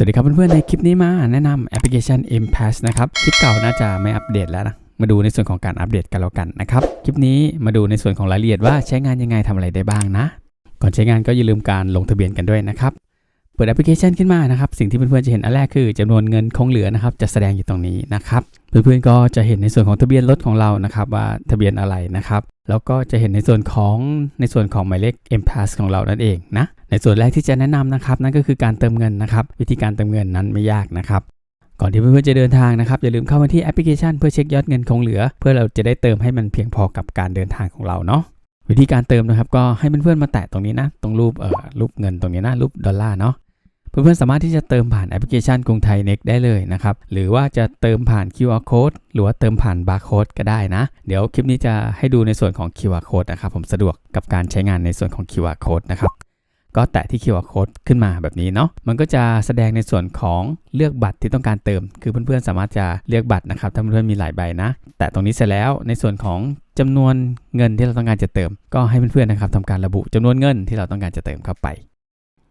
สวัสดีครับเพื่อนๆในคลิปนี้มาแนะนำแอปพลิเคชัน m p a s s นะครับ คลิปเก่าน่าจะไม่อัปเดตแล้วนะ มาดูในส่วนของการอัปเดตกันแล้วกันนะครับ คลิปนี้มาดูในส่วนของรายละเอียดว่าใช้งานยังไงทำอะไรได้บ้างนะ ก่อนใช้งานก็อย่าลืมการลงทะเบียนกันด้วยนะครับ ปิดแอปพลิเคชันขึ้นมานะครับสิ่งที่เพื่อนๆจะเห็นอันแรกคือจำนวนเงินคงเหลือนะครับจะแสดงอยู่ตรงนี้นะครับเพื่อนๆก็จะเห็นในส่วนของทะเบียนรถของเรานะครับว่าทะเบียนอะไรนะครับแล้วก็จะเห็นในส่วนของในส่วนของหมายเลข M Pass ของเรานั่นเองนะในส่วนแรกที่จะแนะนำนะครับนั่นก็คือการเติมเงินนะครับวิธีการเติมเงินนั้นไม่ยากนะครับก่อนที่เพื่อนๆจะเดินทางนะครับอย่าลืมเข้ามาที่แอปพลิเคชันเพื่อเช็คยอดเงินคงเหลือ เพื่อเราจะได้เติมให้มันเพียงพอกับการเดินทางของเราเนาะวิธีการเติมนะครับก็ให้เพื่อนๆมาแตะตรงนี้นะ ตรงรูปเอ่อรูปเงินตรงนี้นะรูปดอลลาร์เนาะ เพื่อนๆสามารถที่จะเติมผ่านแอปพลิเคชันกรุงไทย Next ได้เลยนะครับ หรือว่าจะเติมผ่าน QR code หรือว่าเติมผ่าน barcode ก็ได้นะ เดี๋ยวคลิปนี้จะให้ดูในส่วนของ QR code นะครับผมสะดวกกับการใช้งานในส่วนของ QR code นะครับก็แตะที่ QR code ขึ้นมาแบบนี้เนาะ มันก็จะแสดงในส่วนของเลือกบัตรที่ต้องการเติม คือเพื่อนๆสามารถจะเลือกบัตรนะครับ ถ้าเพื่อนๆมีหลายใบนะ แต่ตรงนี้เสร็จแล้วในส่วนของจำนวนเงินที่เราต้องการจะเติม ก็ให้เพื่อนๆนะครับทำการระบุจำนวนเงินที่เราต้องการจะเติมเข้าไป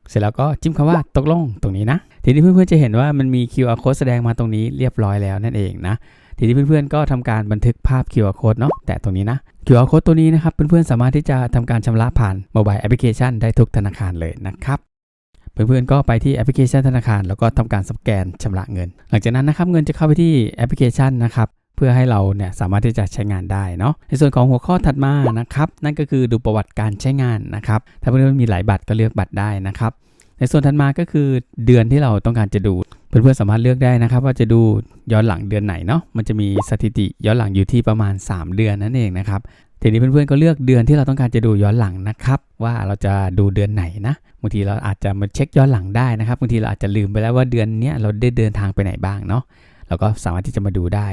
เสร็จแล้วก็จิ้มคำว่าตกลงตรงนี้นะ ทีนี้เพื่อนๆจะเห็นว่ามันมี QR code แสดงมาตรงนี้เรียบร้อยแล้วนั่นเองนะ ทีนี้เพื่อนๆก็ทำการบันทึกภาพ QR code เนาะแต่ตรงนี้นะ QR code ตัวนี้นะครับเพื่อนๆสามารถที่จะทำการชำระผ่านโมบายแอปพลิเคชันได้ทุกธนาคารเลยนะครับเพื่อนๆก็ไปที่แอปพลิเคชันธนาคาร แล้วก็ทำการสแกนชำระเงิน หลังจากนั้นนะครับเงินจะเข้าไปที่แอปพลิเคชันนะครับเพื่อให้เราเนี่ยสามารถที่จะใช้งานได้เนาะในส่วนของหัวข้อถัดมานะครับนั่นก็คือดูประวัติการใช้งานนะครับถ้าเพื่อนๆมีหลายบัตรก็เลือกบัตรได้นะครับในส่วนถัดมาก็คือเดือนที่เราต้องการจะดู เพื่อนๆสามารถเลือกได้นะครับ ว่าจะดูย้อนหลังเดือนไหนเนาะมันจะมีสถิติย้อนหลังอยู่ที่ประมาณ 3 เดือนนั่นเองนะครับทีนี้เพื่อนๆก็เลือกเดือนที่เราต้องการจะดูย้อนหลังนะครับว่าเราจะดูเดือนไหนนะบางทีเราอาจจะมาเช็คย้อนหลังได้นะครับบางทีเราอาจจะลืมไปแล้วว่าเดือนนี้เราได้เดินทางไปไหนบ้างเนาะ เราก็สามารถที่จะมาดูได้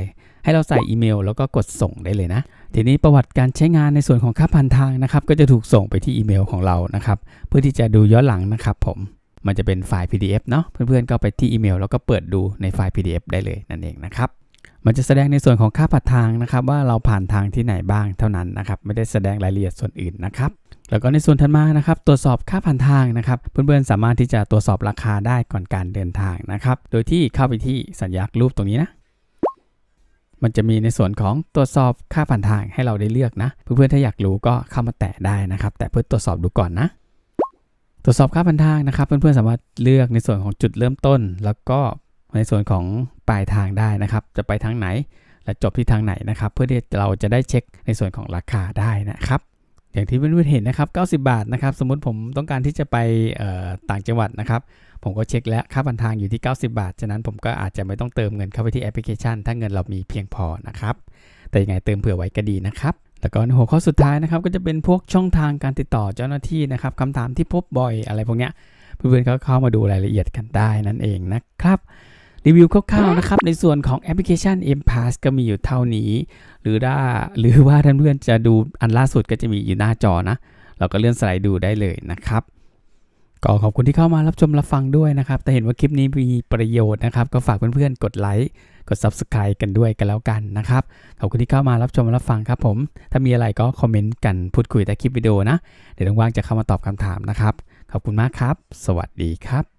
ให้เราใส่อีเมล แล้วก็กดส่งได้เลยนะ ทีนี้ประวัติการใช้งานในส่วนของค่าผ่านทางนะครับ ก็จะถูกส่งไปที่อีเมลของเรานะครับ เพื่อที่จะดูย้อนหลังนะครับผมมันจะเป็นไฟล์ PDF เนาะเพื่อนๆก็ไปที่อีเมล แล้วก็เปิดดูในไฟล์ PDF ได้เลยนั่นเองนะครับมันจะแสดงในส่วนของค่าผ่านทางนะครับ ว่าเราผ่านทางที่ไหนบ้างเท่านั้นนะครับ ไม่ได้แสดงรายละเอียดส่วนอื่นนะครับ แล้วก็ในส่วนถัดมานะครับตรวจสอบค่าผ่านทางนะครับเพื่อนๆสามารถที่จะตรวจสอบราคาได้ก่อนการเดินทางนะครับโดยที่เข้าไปที่สัญลักษณ์รูปตรงนี้นะมันจะมีในส่วนของตรวจสอบค่าผ่านทางให้เราได้เลือกนะเพื่อนๆถ้าอยากรู้ก็เข้ามาแตะได้นะครับ แต่เพื่อตรวจสอบดูก่อนนะ ตรวจสอบค่าผ่านทางนะครับ เพื่อนๆสามารถเลือกในส่วนของจุดเริ่มต้น แล้วก็ในส่วนของปลายทางได้นะครับ จะไปทางไหนและจบที่ทางไหนนะครับ เพื่อที่เราจะได้เช็คในส่วนของราคาได้นะครับ อย่างที่เพื่อนๆเห็นนะครับ 90 บาทนะครับ สมมติผมต้องการที่จะไปต่างจังหวัดนะครับ ผมก็เช็คแล้วค่าผ่านทางอยู่ที่ 90 บาท ฉะนั้นผมก็อาจจะไม่ต้องเติมเงินเข้าไปที่แอปพลิเคชัน ถ้าเงินเรามีเพียงพอนะครับ แต่ยังไงเติมเผื่อไว้ก็ดีนะครับ แล้วก็ในหัวข้อสุดท้ายนะครับ ก็จะเป็นพวกช่องทางการติดต่อเจ้าหน้าที่นะครับคำถามที่พบบ่อยอะไรพวกเนี้ย เพื่อนๆก็เข้ามาดูรายละเอียดกันได้นั่นเองนะครับ รีวิวคร่าวๆนะครับ ในส่วนของแอปพลิเคชัน M Pass ก็มีอยู่เท่านี้ หรือถ้าหรือว่าท่านเพื่อนจะดูอันล่าสุดก็จะมีอยู่หน้าจอนะ เราก็เลื่อนสไลด์ดูได้เลยนะครับ ก็ขอบคุณที่เข้ามารับชมรับฟังด้วยนะครับ แต่เห็นว่าคลิปนี้มีประโยชน์นะครับ ก็ฝากเพื่อนๆกดไลค์กด Subscribe กันด้วยกันแล้วกันนะครับ ขอบคุณที่เข้ามารับชมรับฟังครับผม ถ้ามีอะไรก็คอมเมนต์กันพูดคุยใต้คลิปวิดีโอนะ เดี๋ยวว่างๆจะเข้ามาตอบคำถามนะครับ ขอบคุณมากครับ สวัสดีครับ